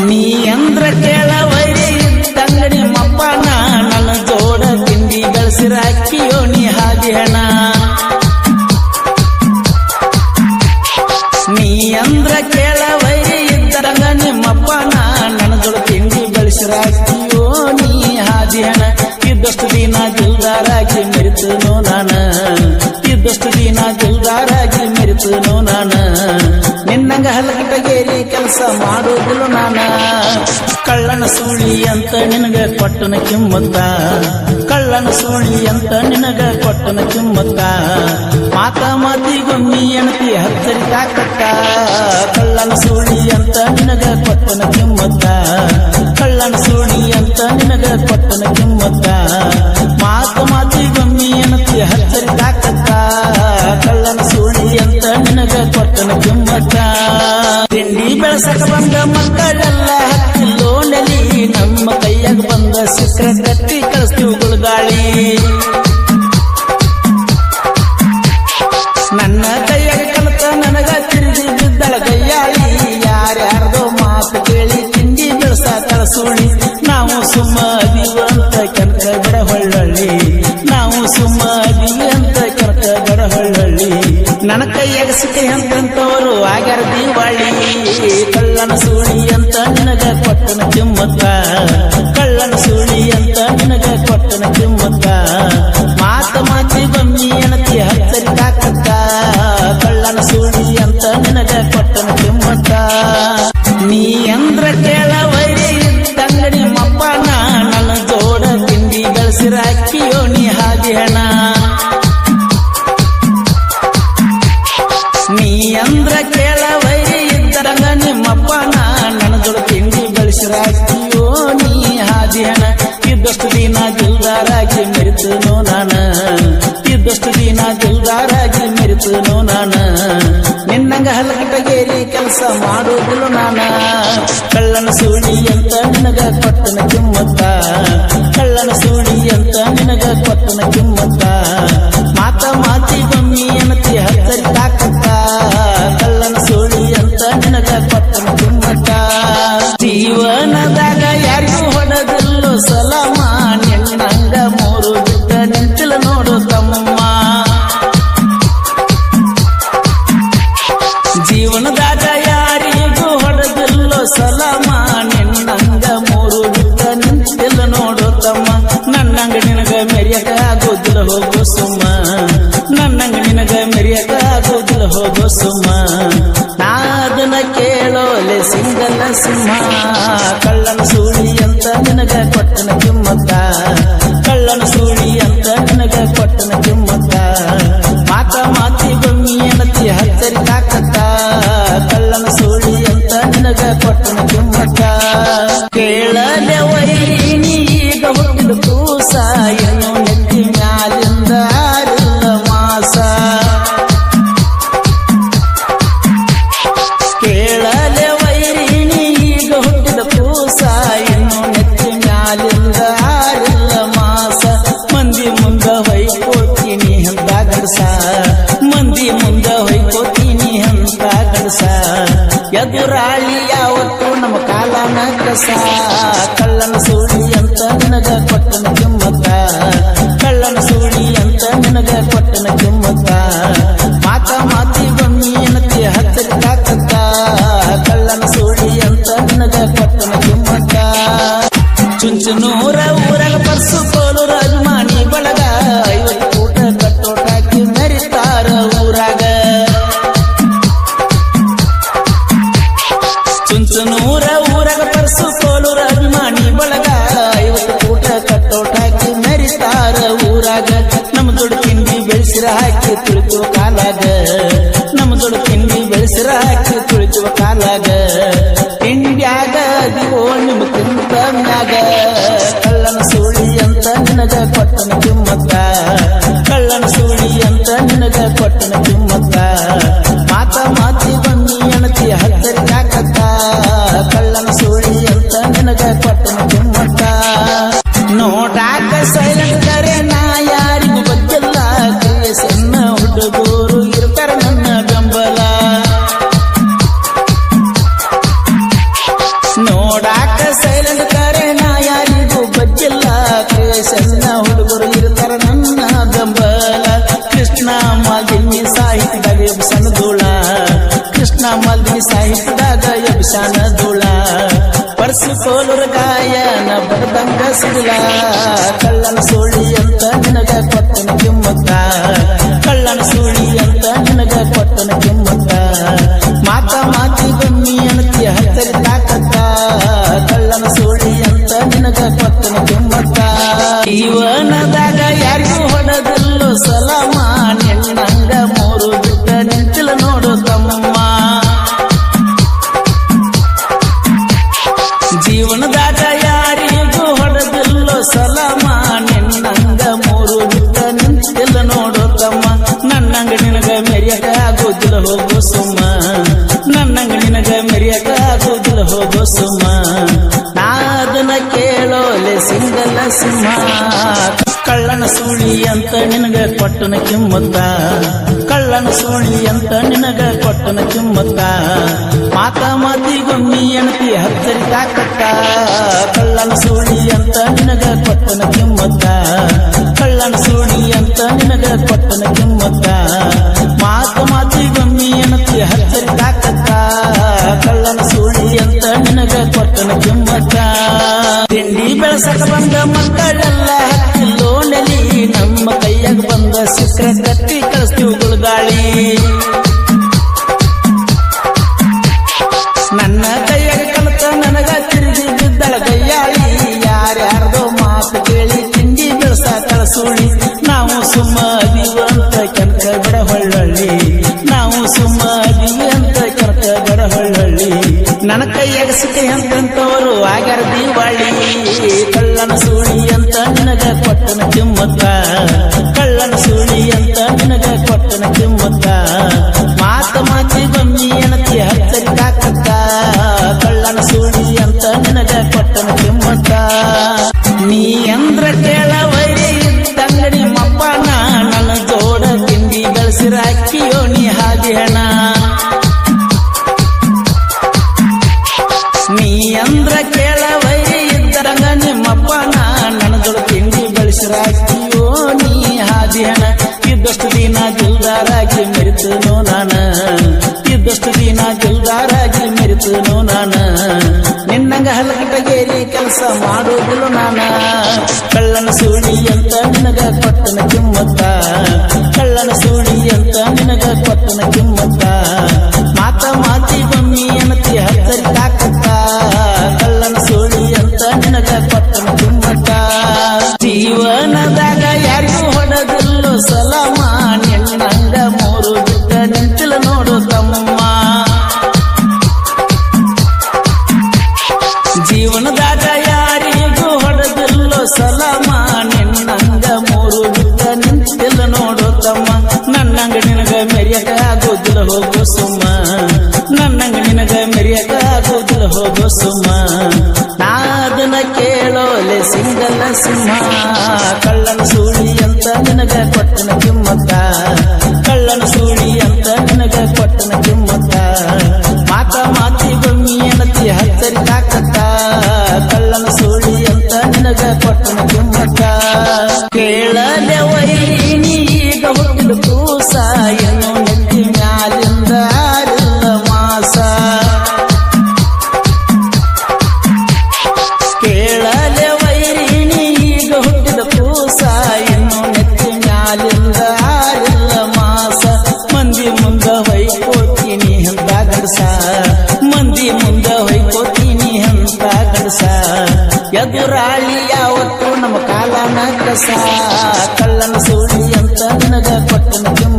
ನೀ ಅಂದ್ರ ಕೇಳ ವೈರಿ ತಂಗಡಿ ಮಪ್ಪನ ನನ್ನ ತಿಂಡಿ ಗಳಿಸಿರ ಅಕ್ಕಿಯೋ ನೀ ಹಾಗೆ ಹಣ. ನೀ ಅಂದ್ರ ಕೇಳ ವೈರಿ ಇದ್ದರಂಗ ನಿಮ್ಮಪ್ಪನ ನನ್ನ ತಿಂಡಿ ಗಳಿಸಿರ ಅಕ್ಕಿಯೋ ನೀ ಹಾದಿ ಹಣ. ಇದ್ದಷ್ಟು ದಿನ ದಿಲ್ದಾರಾಗಿ ಮೆರಿತನು ನಾನ. ಇದ್ದಷ್ಟು ದಿನ ಮೆರಿತನು ನಾನು ಕೆಲಸ ಮಾಡೋದಿಲ್ಲ ನಾನ. ಕಳ್ಳನ ಸೂಳಿ ಅಂತ ನಿನಗೆ ಕೊಟ್ಟನ ಕಿಮ್ಮತ್ತ. ಕಳ್ಳನ ಸೂಳಿ ಅಂತ ನಿನಗ ಕೊಟ್ಟನ ಕಿಮ್ಮತ್ತ. ಮಾತ ಮಾತಿಗೊಮ್ಮಿ ಎಣತಿ ಹತ್ತರಿ ತಾಕತ್ತ. ಕಳ್ಳನ ಸೂಳಿ ಅಂತ ನಿನಗ ಕೊಟ್ಟನ ಕಿಮ್ಮತ್ತ. ಕಳ್ಳನ ಸೂಳಿ ಅಂತ ನಿನಗ ಕೊಟ್ಟನ ಕಿಮ್ಮತ್ತ. ಮಾತ ಮಾತಿಗೊಮ್ಮಿ ಎಣತಿ ಹತ್ತರಿ ತಾಕತ್ತ. ಕಳ್ಳನ ಸೂಳಿ ಅಂತ ನಿನಗ ಕೊಟ್ಟನ ಕಿಮ್ಮತ್ತ. ಬೆಳಸಕ ಬಂದ ಮಕ್ಕಳೆಲ್ಲ ಹತ್ತಿಲ್ಲೋ ನೆಲಿ ನಮ್ಮ ಕೈಯಾಗ ಬಂದ ಸಿಕ್ಕ ಕಟ್ಟಿ ಕಳಿಸ್ತೀವಿ ಗುಳುಗಾಳಿ ನಿನ್ನಂಗ ಹಲಕಟಗೇರಿ ಕೆಲಸ ಮಾಡೋದಿಲ್ಲ ನಾನ. ಕಳ್ಳನ ಸೂಳಿ ಅಂತ ನಿನಗ ಕೊಟ್ಟನ ತಮ್ಮ ನನ್ನಂಗ ನಿನಗ ಮೆರಿಯಕ ಆಗೋದಿಲ್ಲ ಹೋಗೋ ಸುಮ್ಮ ನನ್ನಂಗ ನಿನಗ ಮೆರಿಯಕ ಆಗೋದಿಲ್ಲ ಹೋಗೋ ಸುಮ್ಮ ನಾದನ ಕೇಳೋಲೆ ಸಿಂಗಲ್ಲ ಸಿಂಹ. ಕಳ್ಳನ ಸೂಳಿ ಅಂತ ನಿನಗ ಕೊಟ್ಟನ ಕಿಮ್ಮತ್ತ. ಕಸ ಕಳ್ಳನ ಸೂಳಿ ಅಂತ ನಿನಗ ಕೊಟ್ಟನ ಕಿಮ್ಮತ್ತ. ಕಳ್ಳನ ಸೂಳಿ ಅಂತ ನಿನಗ ಕೊಟ್ಟನ ಕಿಮ್ಮತ್ತ. ಮಾತ ಮಾತಿ ಬಮ್ಮಿ ಎನತಿ ಹತ್ತರಿ ತಾಕತ್ತ ಕಳ್ಳನ ಸೂಳಿ ಅಂತ ನಿನಗ ಕೊಟ್ಟನ ಕಿಮ್ಮತ್ತ. ಚುಂಚನೂರ ಊರಗ ಪರ್ಸು ಬೆಳೆಸಿರ ಹಾಕಿ ತುಳಿತು ಕಾಲಾಗ. ನಮ್ಮ ದೊಡ್ಡ ತಿಂಡಿ ಬೆಳೆಸಿರ ಹಾಕಿ ಪರ್ಸು ಕೋಲುರ ಗಾಯನ ಬಡದಂಗ ಸಿಗಲ ಕಳ್ಳನ ಸೋಳಿ ಅಂತ ನಿನಗ ಕೊತ್ತನ ಕಿಮ್ಮತ್ತ. ನನ್ನಂಗ ನಿನಗ ಹೋಗೋ ಸುಮ್ಮ ನಾ ಅದನ್ನ ಕೇಳೋಲೆ ಸಿಂಗಲ ಸಿಂಹ. ಕಳ್ಳನ ಸುಳಿ ಅಂತ ನಿನಗ ಕೊಟ್ಟನ ಕಿಮ್ಮತ್ತ. ಕಳ್ಳನ ಸುಳಿ ಅಂತ ನಿನಗ ಕೊಟ್ಟನ ಕಿಮ್ಮತ್ತ. ಮಾತ ಮಾತಿಗೊಮ್ಮಿ ಎಣತಿ ಹತ್ತರಿ ತಾಕತ್ತ ಕಳ್ಳನ ಸುಳಿ ಅಂತ ನಿನಗ ಕೊಟ್ಟನ ಕಿಮ್ಮತ್ತ. ಕಳ್ಳನ ಸುಳಿ ಅಂತ ನಿನಗ ಕೊಟ್ಟನ ಕಿಮ್ಮತ್ತ. ತಿಂಡಿ ಬೆಳಸಕ ಬಂದ ಮಕ್ಕಳೆಲ್ಲ ಲೋನಲಿ ನೆಲಿ. ನಮ್ಮ ಕೈಯಾಗ ಬಂದ ಸಿಕ್ಕ ಕತ್ತಿ ಕಳಿಸ್ತೀವಿ ಗಾಳಿ ನನ್ನ ಕೈಯಾಗ ಕಲಿತ ನನಗ ತಿರುಗಿ ಬಿದ್ದಳ ಕೈಯಾಳಿ ಯಾರ್ಯಾರ್ದೋ ಮಾತು ಕೇಳಿ ತಿಂಡಿ ಬೆಳಸ ಕಳಸುಳಿ. ನಾವು ಸುಮ್ಮ ಅಂತ ಕೆಲಸ ಬಿಡ ಹೊಳ್ಳಳ್ಳಿ ನಾವು ಸುಮ್ಮ ಅಂತ ಕೆಲಸ ಬಿಡ ಹೊಳ್ಳಳ್ಳಿ ನನ್ನ ಕೈಯಾಗ ಸಿಕ್ಕ ಅಂತಂತವರು ಆಗ್ಯಾರ ದೀವಾಳಿ ಕಳ್ಳನ ಸೂಳಿ ಅಂತ ನಿನಗ ಕೊಟ್ಟನ ಕಿಮ್ಮತ್ತ. ಅಂದ್ರ ಕೇಳ ವೈರಿ ಇದ್ದರಂಗ ನಿಮ್ಮಪ್ಪ ನನಗಳು ತಿಂಡಿ ಬೆಳೆಸಿರಾಕಿಯೋ ನೀ ಹಾದಿ ಹಣ ಇದ್ದಷ್ಟು ದಿನ ಗಿಲ್ದಾರಾಗಿ ಮೆರಿತನೋ ನಾನ. ಇದ್ದಷ್ಟು ದಿನ ಗಿಲ್ದಾರಾಗಿ ಮೆರಿತನೋ ನಾನ. ನಿನ್ನಂಗ ಹಲಕಟಗೇರಿ ಕೆಲಸ ಮಾಡೋದಿಲ್ಲ ನಾನ. ಕಳ್ಳನ ಸುಳಿ ಅಂತ ನಿನಗ ಕೊಟ್ಟನ ಕಿಮ್ಮತ್ತ. ಹತ್ತರಿ ಎದುರಾಳಿ ಯಾವತ್ತು ನಮ್ಮ ಕಾಲನ ಕಸ. ಕಳ್ಳನ ಸೂಳಿ ಅಂತ ನನಗ ಕೊಟ್ಟನ ಕಿಮ್ಮತ್ತ